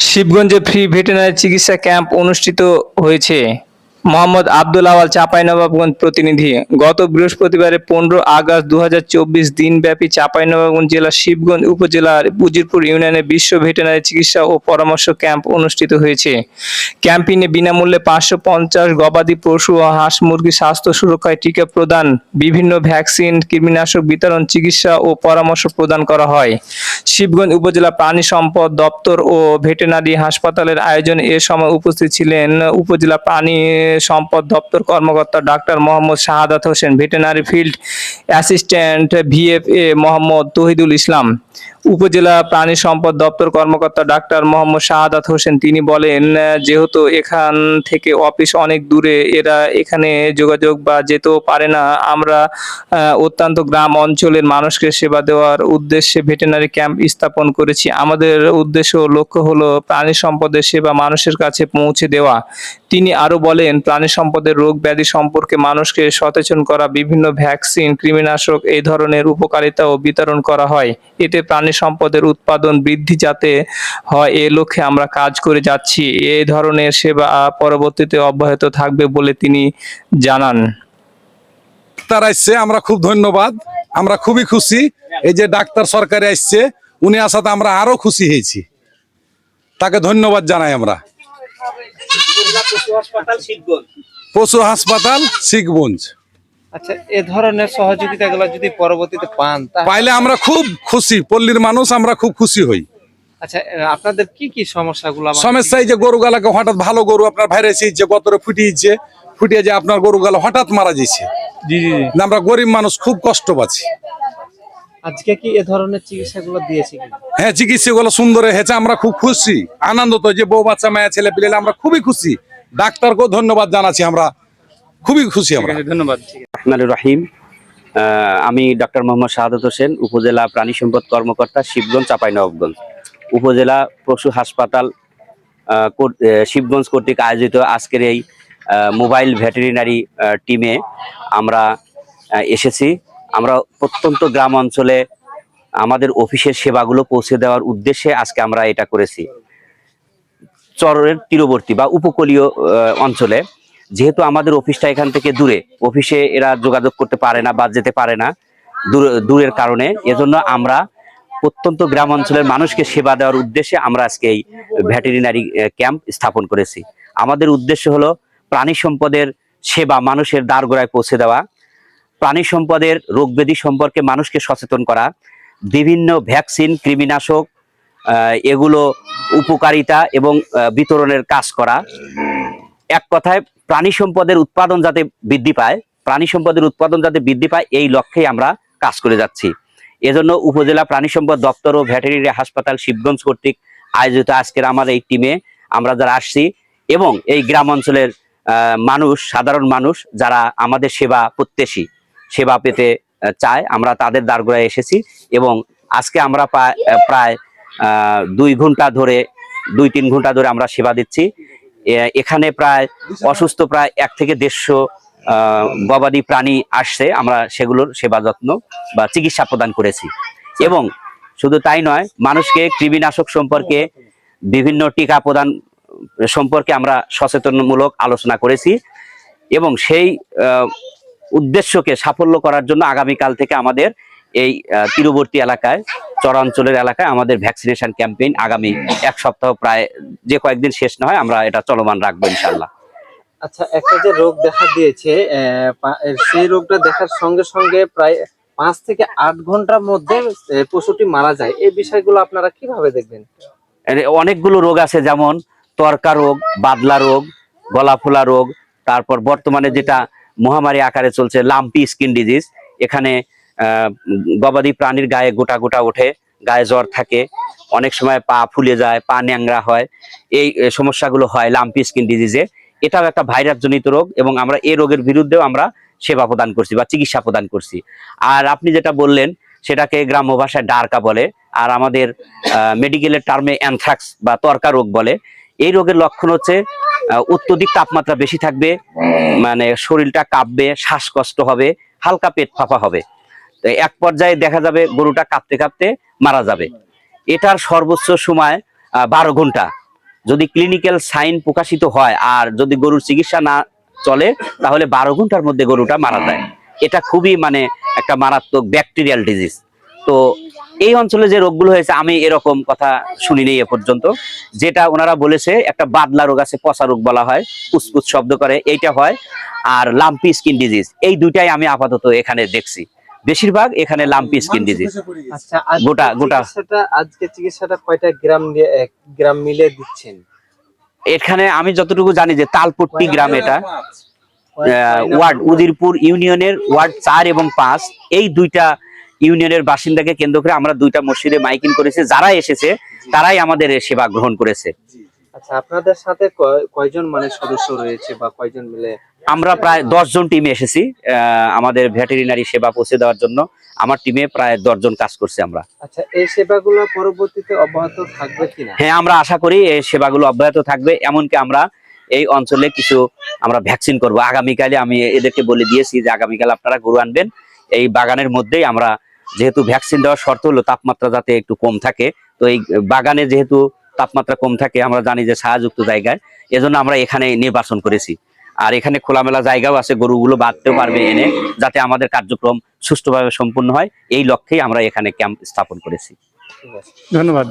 শিবগঞ্জে free veterinary চিকিৎসা camp অনুষ্ঠিত হয়েছে। মোহাম্মদ আব্দুল আওয়াল চাঁপাইনবাবগঞ্জ প্রতিনিধি। গত বৃহস্পতিবারে পনেরো আগস্ট দু হাজার চব্বিশ দিনব্যাপী চাঁপাইনবাবগঞ্জ জেলার শিবগঞ্জ উপজেলার উজিরপুর ইউনিয়নে বিশ্ব ভেটেরিনারি চিকিৎসা ও পরামর্শ ক্যাম্প অনুষ্ঠিত হয়েছে। ক্যাম্পিনে বিনামূল্যে পাঁচশো পঞ্চাশ গবাদি পশু ও হাঁস মুরগি স্বাস্থ্য সুরক্ষায় টিকা প্রদান, বিভিন্ন ভ্যাকসিন, কৃমিনাশক বিতরণ, চিকিৎসা ও পরামর্শ প্রদান করা হয়। শিবগঞ্জ উপজেলা প্রাণী সম্পদ দপ্তর ও ভেটেরিনারি হাসপাতালের আয়োজন এ সময় উপস্থিত ছিলেন উপজেলা প্রাণী সম্পদ দপ্তর কর্মকর্তা doctor Mohammad Shahadat Hossain veterinary field assistant VFA Mohammad Tohidul Islam. উপজেলা প্রাণী সম্পদ দপ্তর কর্মকর্তা ডাক্তার মোহাম্মদ শাহাদাত হোসেন, তিনি বলেন যেহেতু এখান থেকে অফিস অনেক দূরে, এরা এখানে যোগাযোগ বা যেতেও পারে না। আমরা অত্যন্ত গ্রাম অঞ্চলের মানুষকে সেবা দেওয়ার উদ্দেশ্যে ভেটেরিনারি ক্যাম্প স্থাপন করেছি। আমাদের উদ্দেশ্য লক্ষ্য হলো প্রাণী সম্পদের সেবা মানুষের কাছে পৌঁছে দেওয়া। তিনি আরও বলেন, প্রাণী সম্পদের রোগ ব্যাধি সম্পর্কে মানুষকে সচেতন করা, বিভিন্ন ভ্যাকসিন, কৃমিনাশক এই ধরনের উপকারিতা ও বিতরণ করা হয়। এতে প্রাণী সম্পদের উৎপাদন বৃদ্ধি যাতে হয় এ লক্ষ্যে আমরা কাজ করে যাচ্ছি। এই ধরনের সেবা পরবর্তীতে অব্যাহত থাকবে বলে তিনি জানান। ডাক্তার আসছে আমরা খুব ধন্যবাদ। আমরা খুবই খুশি। এই যে ডাক্তার সরকারে আসছে উনি আসাতে আমরা আরও খুশি হয়েছি। তাকে ধন্যবাদ জানাই আমরা। পশু হাসপাতাল শিখগঞ্জ আচ্ছা এ ধরনের সহযোগিতাগুলো যদি পরবর্তীতে পান পাইলে আমরা খুব খুশি পল্লীর মানুষ আমরা খুব খুশি হই। আচ্ছা আপনাদের কি কি সমস্যাগুলো সমস্যা এই যে গরু গালাকে হঠাৎ ভালো গরু আপনার ভাইরাস যে গতরে ফুটিয়েছে ফুটিয়ে যে আপনার গরু গালা হঠাৎ মারা যাচ্ছে জি জি জি। আমরা গরিব মানুষ খুব কষ্ট পাচ্ছি। আজকে কি এ ধরনের চিকিৎসাগুলো দিয়েছে হ্যাঁ চিকিৎসা গুলো সুন্দর হয়েছে আমরা খুব খুশি। আনন্দিত যে বউ বাচ্চা মায়া ছেলে পেলে আমরা খুবই খুশি। ডাক্তারকেও ধন্যবাদ জানাচ্ছি আমরা। খুবই খুশি আমরা। ধন্যবাদ। রহমান রহিম। আমি ডক্টর মোহাম্মদ শাহাদত হোসেন, উপজেলা প্রাণী সম্পদ কর্মকর্তা, শিবগঞ্জ চাঁপাইনবাবগঞ্জ উপজেলা পশু হাসপাতাল শিবগঞ্জ কর্তৃক আয়োজিত আজকের এই মোবাইল ভেটেরিনারি টিমে আমরা এসেছি। আমরা প্রত্যন্ত গ্রাম অঞ্চলে আমাদের অফিসের সেবাগুলো পৌঁছে দেওয়ার উদ্দেশ্যে আজকে আমরা এটা করেছি। চরের তীরবর্তী বা উপকূলীয় অঞ্চলে। যেহেতু আমাদের অফিসটা এখান থেকে দূরে, অফিসে এরা যোগাযোগ করতে পারে না বা যেতে পারে না দূর- দূরের কারণে। এজন্য আমরা প্রত্যন্ত গ্রাম অঞ্চলের মানুষকে সেবা দেওয়ার উদ্দেশ্যে আমরা আজকে এই ভেটেরিনারি ক্যাম্প স্থাপন করেছি। আমাদের উদ্দেশ্য হলো প্রাণী সম্পদের সেবা, মানুষের দ্বারগোড়ায় পৌঁছে দেওয়া, প্রাণী সম্পদের, রোগ ব্যাধি সম্পর্কে মানুষকে সচেতন করা, বিভিন্ন ভ্যাকসিন, কৃমিনাশক এগুলো উপকারিতা এবং বিতরণের কাজ করা এক কথায় প্রাণী সম্পদের উৎপাদন যাতে বৃদ্ধি পায়, প্রাণী সম্পদের উৎপাদন যাতে বৃদ্ধি পায়, এই লক্ষ্যেই আমরা কাজ করে যাচ্ছি। এজন্য উপজেলা প্রাণী সম্পদ দপ্তর ও ভেটেরিনারি হাসপাতাল শিবগঞ্জ কর্তৃক আয়োজিত আজকের আমার এই টিমে আমরা যারা আসছি এবং এই গ্রাম অঞ্চলের মানুষ, সাধারণ মানুষ যারা আমাদের সেবা প্রত্যাশী, সেবা পেতে চায়, আমরা তাদের দ্বারগোড়ায় এসেছি এবং আজকে আমরা প্রায় দুই ঘণ্টা ধরে, দুই তিন ঘণ্টা ধরে আমরা সেবা দিচ্ছি। এখানে প্রায় অসুস্থ প্রায় এক থেকে দেড়শো গবাদি প্রাণী আসছে। আমরা সেগুলোর সেবা যত্ন বা চিকিৎসা প্রদান করেছি। এবং শুধু তাই নয়, মানুষকে কৃমিনাশক সম্পর্কে বিভিন্ন টিকা প্রদান সম্পর্কে আমরা সচেতনমূলক আলোচনা করেছি এবং সেই উদ্দেশ্যকে সাফল্য করার জন্য আগামীকাল থেকে আমাদের এই তীরবর্তী এলাকায় চরাঞ্চলের এলাকায় আমাদের ভ্যাকসিনেশন ক্যাম্পেইন আগামী এক সপ্তাহ প্রায় যে কয়েকদিন শেষ না হয় আমরা এটা চলমান রাখব ইনশাল্লাহ আচ্ছা একটা যে রোগ দেখা দিয়েছে সেই রোগটা দেখার সঙ্গে সঙ্গে প্রায় পাঁচ থেকে আট ঘণ্টার মধ্যে পশুটি মারা যায়। এই বিষয়গুলো আপনারা কীভাবে দেখবেন? অনেকগুলো রোগ আছে যেমন তর্কা রোগ বাদলা রোগ গলা ফোলা রোগ তারপর বর্তমানে যেটা মহামারী আকারে চলছে লাম্পি স্কিন ডিজিজ এখানে গবাদি প্রাণীর গায়ে গোটা গোটা ওঠে, গায়ে জ্বর থাকে, অনেক সময় পা ফুলে যায়, পা ন্যাংরা হয়, এই সমস্যাগুলো হয় লাম্পি স্কিন ডিজিজে এটাও একটা ভাইরাস জনিত রোগ এবং আমরা এই রোগের বিরুদ্ধেও আমরা সেবা প্রদান করছি বা চিকিৎসা প্রদান করছি। আর আপনি যেটা বললেন, সেটাকে গ্রাম্য ভাষায় ডার্কা বলে, আর আমাদের মেডিকেলের টার্মে অ্যানথ্রাক্স বা তর্কা রোগ বলে। এই রোগের লক্ষণ হচ্ছে অত্যধিক তাপমাত্রা বেশি থাকবে মানে শরীরটা কাঁপবে, শ্বাসকষ্ট হবে, হালকা পেট ফাঁপা হবে। এক পর্যায়ে দেখা যাবে গরুটা কাঁপতে কাঁপতে মারা যাবে। এটার সর্বোচ্চ সময় বারো ঘণ্টা। যদি ক্লিনিক্যাল সাইন প্রকাশিত হয় আর যদি গরুর চিকিৎসা না চলে, তাহলে বারো ঘণ্টার মধ্যে গরুটা মারা যায়। এটা খুবই মানে একটা মারাত্মক ব্যাকটেরিয়াল ডিজিজ তো এই অঞ্চলে যে রোগগুলো হয়েছে, আমি এরকম কথা শুনি শুনিনি এ পর্যন্ত। যেটা ওনারা বলেছে, একটা বাদলা রোগ আছে, পচা রোগ বলা হয় পুসপুস শব্দ করে, এইটা হয়। আর লাম্পি স্কিন ডিজিজ এই দুইটাই আমি আপাতত এখানে দেখছি। বেশিরভাগ এখানে লাম্পি স্কিন ডিজিজ আচ্ছা গোটা- গোটা। আজকে চিকিৎসাটা কয়টা গ্রাম গ্রাম মিলে দিচ্ছেন? এখানে আমি যতটুকু জানি যে তালপট্টি গ্রাম এটা। আহ, ওয়ার্ড উদিরপুর ইউনিয়নের ওয়ার্ড চার এবং পাঁচ। এই দুইটা ইউনিয়নের বাসিন্দাকে কেন্দ্র করে আমরা দুইটা মসজিদে মাইকিং করেছি। যারা এসেছে তারাই আমাদের সেবা গ্রহণ করেছে। আচ্ছা আপনাদের সাথে কয়- কয়জন মানে সদস্য রয়েছে বা কয়জন মিলে আমরা প্রায় দশ জন টিমে এসেছি আমাদের ভেটেরিনারি সেবা পৌঁছে দেওয়ার জন্য। আমার টিমে প্রায় দশ জন কাজ করছে আমরা। আচ্ছা এই সেবাগুলো পরবর্তীতে অব্যাহত থাকবে কিনা? হ্যাঁ আমরা আশা করি এই সেবাগুলো অব্যাহত থাকবে। এমনকি আমরা এই অঞ্চলে কিছু আমরা ভ্যাকসিন করব। আগামীকালে আমি এদেরকে বলে দিয়েছি যে আগামীকাল আপনারা গরু আনবেন। এই বাগানের মধ্যেই আমরা যেহেতু ভ্যাকসিন দেওয়ার শর্ত হলো তাপমাত্রা যাতে একটু কম থাকে তো এই বাগানে যেহেতু তাপমাত্রা কম থাকে আমরা জানি যে ছায়াযুক্ত জায়গায়। এজন্য আমরা এখানে নির্বাচন করেছি। আর এখানে খোলামেলা জায়গাও আছে গরুগুলো বাঁধতেও পারবে এনে যাতে আমাদের কার্যক্রম সুষ্ঠুভাবে সম্পূর্ণ হয়। এই লক্ষ্যেই আমরা এখানে ক্যাম্প স্থাপন করেছি। ধন্যবাদ।